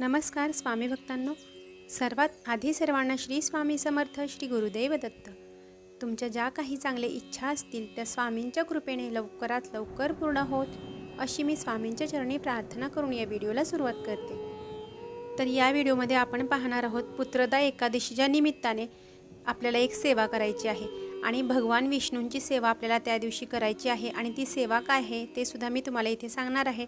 नमस्कार स्वामी भक्तांनो. सर्वात आधी सर्वांना श्री स्वामी समर्थ श्री गुरुदेव दत्त. तुमच्या ज्या काही चांगल्या इच्छा असतील त्या स्वामींच्या कृपेने लवकरात लवकर पूर्ण होत अशी मी स्वामींच्या चरणी प्रार्थना करून या व्हिडिओला सुरुवात करते. तर या व्हिडिओमध्ये आपण पाहणार आहोत पुत्रदा एकादशीच्या निमित्ताने आपल्याला एक सेवा करायची आहे. आणि भगवान विष्णूंची सेवा आपल्याला त्या दिवशी करायची आहे आणि ती सेवा काय आहे ते सुद्धा मी तुम्हाला इथे सांगणार आहे.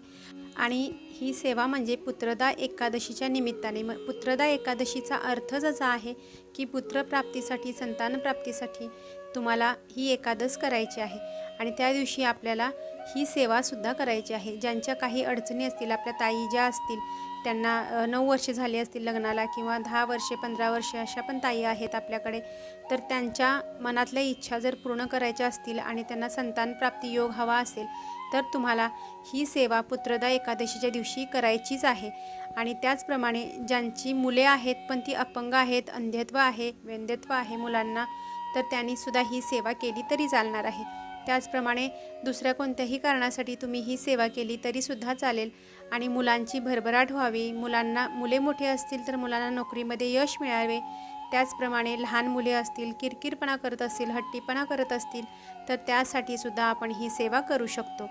आणि ही सेवा म्हणजे पुत्रदा एकादशीच्या निमित्ताने. मग पुत्रदा एकादशीचा अर्थच असा आहे की पुत्रप्राप्तीसाठी संतानप्राप्तीसाठी तुम्हाला ही एकादश करायची आहे. आणि त्या दिवशी आपल्याला ही सेवासुद्धा करायची आहे. ज्यांच्या काही अडचणी असतील आपल्या ताई ज्या असतील त्यांना नऊ वर्षे झाली असतील लग्नाला किंवा दहा वर्षे पंधरा वर्षे अशा पण ताई आहेत आपल्याकडे. तर त्यांच्या मनातल्या इच्छा जर पूर्ण करायच्या असतील आणि त्यांना संतानप्राप्ती योग हवा असेल तर तुम्हाला ही सेवा पुत्रदा एकादशीच्या दिवशी करायचीच आहे. आणि त्याचप्रमाणे ज्यांची मुले आहेत पण ती अपंग आहेत अंधत्व आहे व्यंध्यत्व आहे मुलांना तर त्यांनीसुद्धा ही सेवा केली तरी चालणार आहे. त्याचप्रमाणे दुसऱ्या कोणत्याही कारणासाठी तुम्ही ही सेवा केली तरीसुद्धा चालेल. आणि मुलांची भरभराट व्हावी. मुलांना मुले मोठे असतील तर मुलांना नोकरीमध्ये यश मिळावे. त्याचप्रमाणे लहान मुले असतील किरकिरपणा करत असतील हट्टीपणा करत असतील तर त्यासाठी सुद्धा आपण ही सेवा करू शकतो.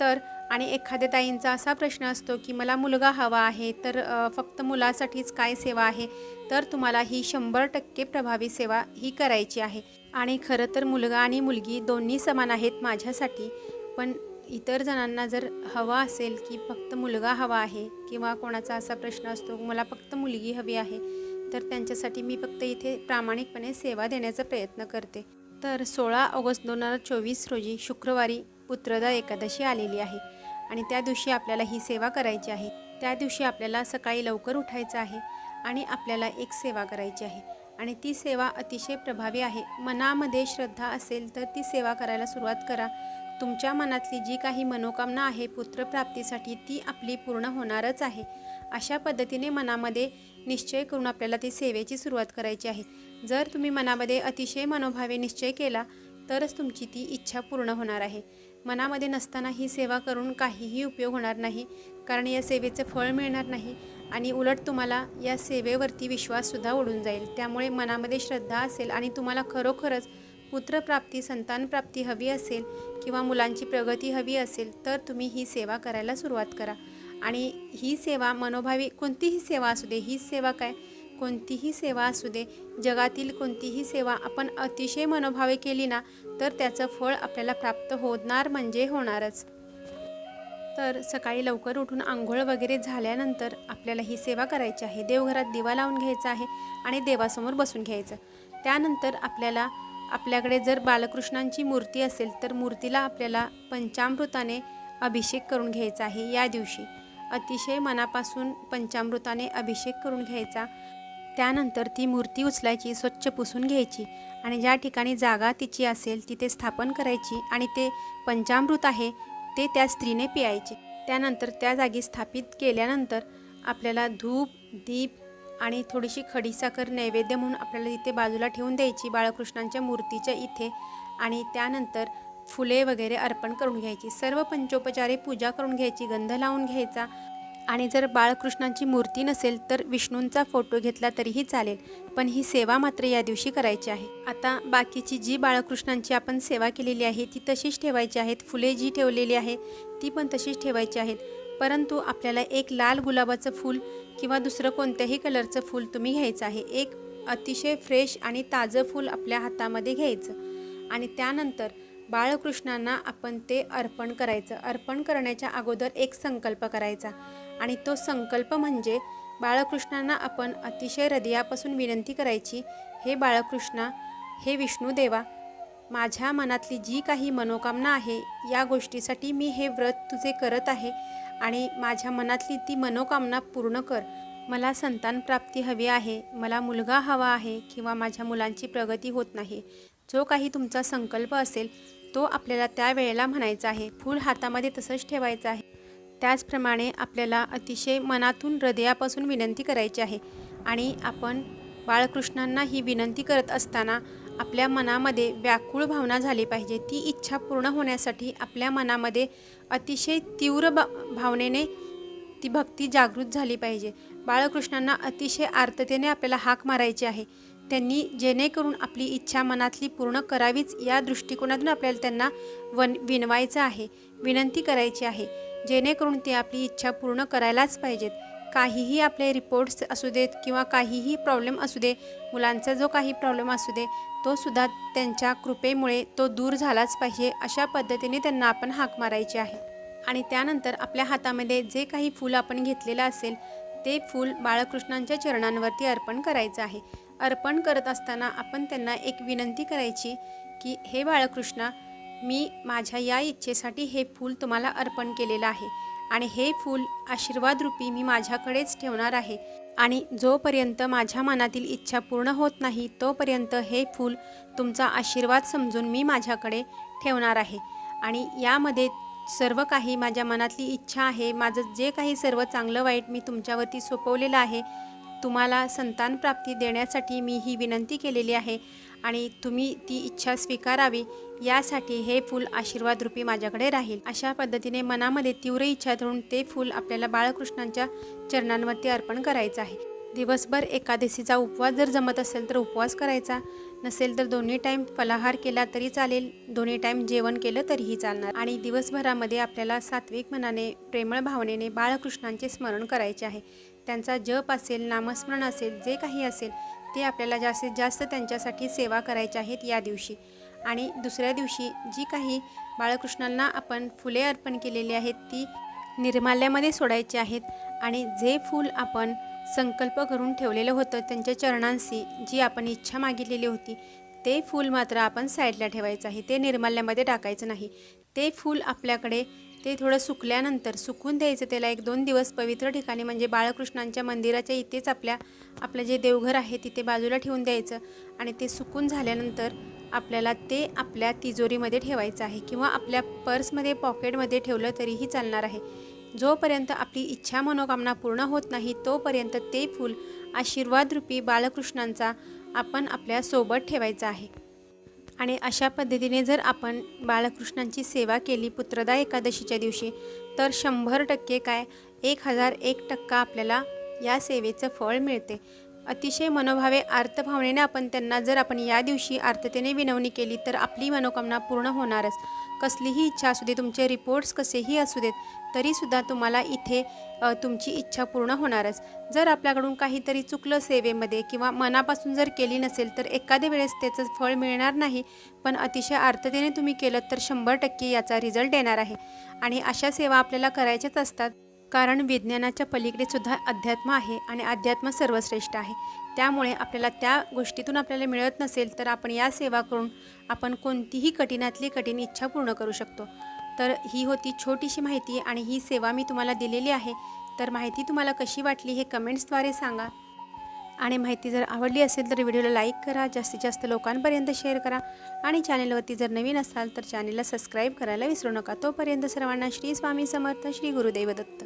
तर आणि एखाद्या ताईंचा असा प्रश्न असतो की मला मुलगा हवा आहे तर फक्त मुलासाठीच काय सेवा आहे? तर तुम्हाला ही शंभर टक्के प्रभावी सेवा ही करायची आहे. आणि खरं तर मुलगा आणि मुलगी दोन्ही समान आहेत माझ्यासाठी पण इतर जणांना जर हवा असेल की फक्त मुलगा हवा आहे किंवा कोणाचा असा प्रश्न असतो मला फक्त मुलगी हवी आहे तर त्यांच्यासाठी मी फक्त इथे प्रामाणिकपणे सेवा देण्याचा प्रयत्न करते. तर सोळा ऑगस्ट दोन हजार चोवीस रोजी शुक्रवारी पुत्रदा एकादशी आलेली आहे आणि त्या दिवशी आपल्याला ही सेवा करायची आहे. त्या दिवशी आपल्याला सकाळी लवकर उठायचं आहे आणि आपल्याला एक सेवा करायची आहे आणि ती सेवा अतिशय प्रभावी आहे. मनामध्ये श्रद्धा असेल तर ती सेवा करायला सुरुवात करा. तुमच्या मनातली जी काही मनोकामना आहे पुत्रप्राप्तीसाठी ती आपली पूर्ण होणारच आहे. अशा पद्धतीने मनामध्ये निश्चय करून आपल्याला ती सेवेची सुरुवात करायची आहे. जर तुम्ही मनामध्ये अतिशय मनोभावे निश्चय केला तरच तुमची ती इच्छा पूर्ण होणार आहे. मनामध्ये नसताना ही सेवा करून काहीही उपयोग होणार नाही कारण या सेवेचं फळ मिळणार नाही आणि उलट तुम्हाला या सेवेवरती विश्वाससुद्धा उडून जाईल. त्यामुळे मनामध्ये श्रद्धा असेल आणि तुम्हाला खरोखरच पुत्रप्राप्ती संतानप्राप्ती हवी असेल किंवा मुलांची प्रगती हवी असेल तर तुम्ही ही सेवा करायला सुरुवात करा. आणि ही सेवा मनोभावी कोणतीही सेवा असू दे ही सेवा काय? कोणतीही सेवा असू दे जगातील कोणतीही सेवा आपण अतिशय मनोभावे केली ना तर त्याचं फळ आपल्याला प्राप्त होणार म्हणजे होणारच. तर सकाळी लवकर उठून आंघोळ वगैरे झाल्यानंतर आपल्याला ही सेवा करायची आहे. देवघरात दिवा लावून घ्यायचा आहे आणि देवासमोर बसून घ्यायचं. त्यानंतर आपल्याला आपल्याकडे जर बालकृष्णांची मूर्ती असेल तर मूर्तीला आपल्याला पंचामृताने अभिषेक करून घ्यायचा आहे या दिवशी. अतिशय मनापासून पंचामृताने अभिषेक करून घ्यायचा. त्यानंतर ती मूर्ती उचलायची स्वच्छ पुसून घ्यायची आणि ज्या ठिकाणी जागा तिची असेल तिथे स्थापन करायची आणि ते पंचामृत आहे ते त्या स्त्रीने पियायचे. त्यानंतर त्या जागी स्थापित केल्यानंतर आपल्याला धूप दीप आणि थोडीशी खडीसाखर नैवेद्य म्हणून आपल्याला इथे बाजूला ठेवून द्यायची बाळकृष्णांच्या मूर्तीच्या इथे. आणि त्यानंतर फुले वगैरे अर्पण करून घ्यायची. सर्व पंचोपचारे पूजा करून घ्यायची गंध लावून घ्यायचा. आणि जर बाळकृष्णांची मूर्ती नसेल तर विष्णूंचा फोटो घेतला तरीही चालेल पण ही सेवा मात्र या दिवशी करायची आहे. आता बाकीची जी बाळकृष्णांची आपण सेवा केलेली आहे ती तशीच ठेवायची आहेत. फुले जी ठेवलेली आहे ती पण तशीच ठेवायची आहेत. परंतु आपल्याला एक लाल गुलाबाचं फूल किंवा दुसरं कोणत्याही कलरचं फूल तुम्ही घ्यायचं आहे. एक अतिशय फ्रेश आणि ताजं फूल आपल्या हातामध्ये घ्यायचं. आणि त्यानंतर बाळकृष्णांना आपण ते अर्पण करायचं. अर्पण करण्याच्या अगोदर एक संकल्प करायचा. आणि तो संकल्प म्हणजे बाळकृष्णांना आपण अतिशय हृदयापासून विनंती करायची हे बाळकृष्णा हे विष्णूदेवा माझ्या मनातली जी काही मनोकामना आहे या गोष्टीसाठी मी हे व्रत तुझे करत आहे. आणि माझ्या मनातली ती मनोकामना पूर्ण कर. मला संतान प्राप्ती हवी आहे मला मुलगा हवा आहे किंवा माझ्या मुलांची प्रगती होत नाही. जो काही तुमचा संकल्प असेल तो आपल्याला त्या वेळेला म्हणायचा आहे. फूल हातामध्ये तसंच ठेवायचं आहे. त्याचप्रमाणे आपल्याला अतिशय मनातून हृदयापासून विनंती करायची आहे. आणि आपण बाळकृष्णांना ही विनंती करत असताना आपल्या मनामध्ये व्याकुळ भावना झाली पाहिजे. ती इच्छा पूर्ण होण्यासाठी आपल्या मनामध्ये अतिशय तीव्र भा भावनेने ती भक्ती जागृत झाली पाहिजे. बाळकृष्णांना अतिशय आर्ततेने आपल्याला हाक मारायची आहे. त्यांनी जेणेकरून आपली इच्छा मनातली पूर्ण करावीच या दृष्टिकोनातून आपल्याला त्यांना वन विनवायचं आहे विनंती करायची आहे. जेणेकरून ते आपली इच्छा पूर्ण करायलाच पाहिजेत. काहीही आपले रिपोर्ट्स असू देत किंवा काहीही प्रॉब्लेम असू दे मुलांचा जो काही प्रॉब्लेम असू दे तो सुद्धा त्यांच्या कृपेमुळे तो दूर झालाच पाहिजे अशा पद्धतीने त्यांना आपण हाक मारायची आहे. आणि त्यानंतर आपल्या हातामध्ये जे काही फूल आपण घेतलेलं असेल ते फूल बाळकृष्णांच्या चरणांवरती अर्पण करायचं आहे. अर्पण करत असताना आपण त्यांना एक विनंती करायची की हे बाळकृष्णा मी माझ्या या इच्छेसाठी हे फूल तुम्हाला अर्पण केलेलं आहे. आणि हे फूल आशीर्वादरूपी मी माझ्याकडेच ठेवणार आहे. आणि जोपर्यंत माझ्या मनातील इच्छा पूर्ण होत नाही तोपर्यंत हे फूल तुमचा आशीर्वाद समजून मी माझ्याकडे ठेवणार आहे. आणि यामध्ये सर्व काही माझ्या मनातली इच्छा आहे. माझं जे काही सर्व चांगलं वाईट मी तुमच्यावरती सोपवलेलं आहे तुम्हाला संतान प्राप्ती देण्यासाठी मी ही विनंती केलेली आहे आणि तुम्ही ती इच्छा स्वीकारावी यासाठी हे फूल आशीर्वाद रूपी माझ्याकडे राहील. अशा पद्धतीने मनामध्ये तीव्र इच्छा धरून ते फूल आपल्याला बाळकृष्णांच्या चरणांवरती अर्पण करायचं आहे. दिवसभर एकादशीचा उपवास जर जमत असेल तर उपवास करायचा. नसेल तर दोन्ही टाईम फलाहार केला तरी चालेल. दोन्ही टाईम जेवण केलं तरीही चालणार. आणि दिवसभरामध्ये आपल्याला सात्विक मनाने प्रेमळ भावनेने बाळकृष्णांचे स्मरण करायचे आहे. त्यांचा जप असेल नामस्मरण असेल जे काही असेल ते आपल्याला जास्तीत जास्त त्यांच्यासाठी सेवा करायच्या आहेत या दिवशी. आणि दुसऱ्या दिवशी जी काही बाळकृष्णांना आपण फुले अर्पण केलेली आहेत ती निर्माल्यामध्ये सोडायची आहेत. आणि जे फूल आपण संकल्प करून ठेवलेलं होतं त्यांच्या चरणांशी जी आपण इच्छा मागितलेली होती ते फूल मात्र आपण साईडला ठेवायचं आहे. ते निर्माल्यामध्ये टाकायचं नाही. ते फूल आपल्याकडे ते थोडं सुकल्यानंतर सुकून द्यायचं त्याला. एक दोन दिवस पवित्र ठिकाणी म्हणजे बाळकृष्णांच्या मंदिराच्या इथेच आपल्या आपलं जे देवघर आहे तिथे बाजूला ठेवून द्यायचं. आणि ते सुकून झाल्यानंतर आपल्याला ते आपल्या तिजोरीमध्ये ठेवायचं आहे किंवा आपल्या पर्समध्ये पॉकेटमध्ये ठेवलं तरीही चालणार आहे. जोपर्यंत आपली इच्छा मनोकामना पूर्ण होत नाही तोपर्यंत ते फूल आशीर्वादरूपी बाळकृष्णांचा आपण आपल्यासोबत ठेवायचं आहे. आणि अशा पद्धतीने जर आपण बाळकृष्णांची सेवा केली पुत्रदा एकादशीच्या दिवशी तर शंभर टक्के काय? एक हजार एक टक्का आपल्याला या सेवेचं फळ मिळते. अतिशय मनोभावे आर्तभावनेने आपण त्यांना जर आपण या दिवशी आर्ततेने विनवणी केली तर आपली मनोकामना पूर्ण होणारच. कसलीही इच्छा असू दे तुमचे रिपोर्ट्स कसेही असू देत तरीसुद्धा तुम्हाला इथे तुमची इच्छा पूर्ण होणारच. जर आपल्याकडून काहीतरी चुकलं सेवेमध्ये किंवा मनापासून जर केली नसेल तर एखाद्या वेळेस त्याचं फळ मिळणार नाही पण अतिशय आर्ततेने तुम्ही केलं तर शंभर टक्के याचा रिझल्ट येणार आहे. आणि अशा सेवा आपल्याला करायच्याच असतात. कारण विज्ञानाच्या पलीकडे सुद्धा अध्यात्म आहे आणि अध्यात्म सर्वश्रेष्ठ आहे. त्यामुळे आपल्याला त्या गोष्टीतून आपल्याला मिळत नसेल तर आपण या सेवा करून आपण कोणतीही कठीणातली कठीण इच्छा पूर्ण करू शकतो. तर ही होती छोटीशी माहिती आणि ही सेवा मी तुम्हाला दिलेली आहे. तर माहिती तुम्हाला कशी वाटली हे कमेंट्सद्वारे सांगा. आणि माहिती जर आवडली असेल तर व्हिडिओला लाईक करा जास्तीत जास्त लोकांपर्यंत शेअर करा. आणि चॅनेलवरती जर नवीन असाल तर चॅनेलला सबस्क्राईब करायला विसरू नका. तोपर्यंत सर्वांना श्री स्वामी समर्थ श्री गुरुदेव दत्त.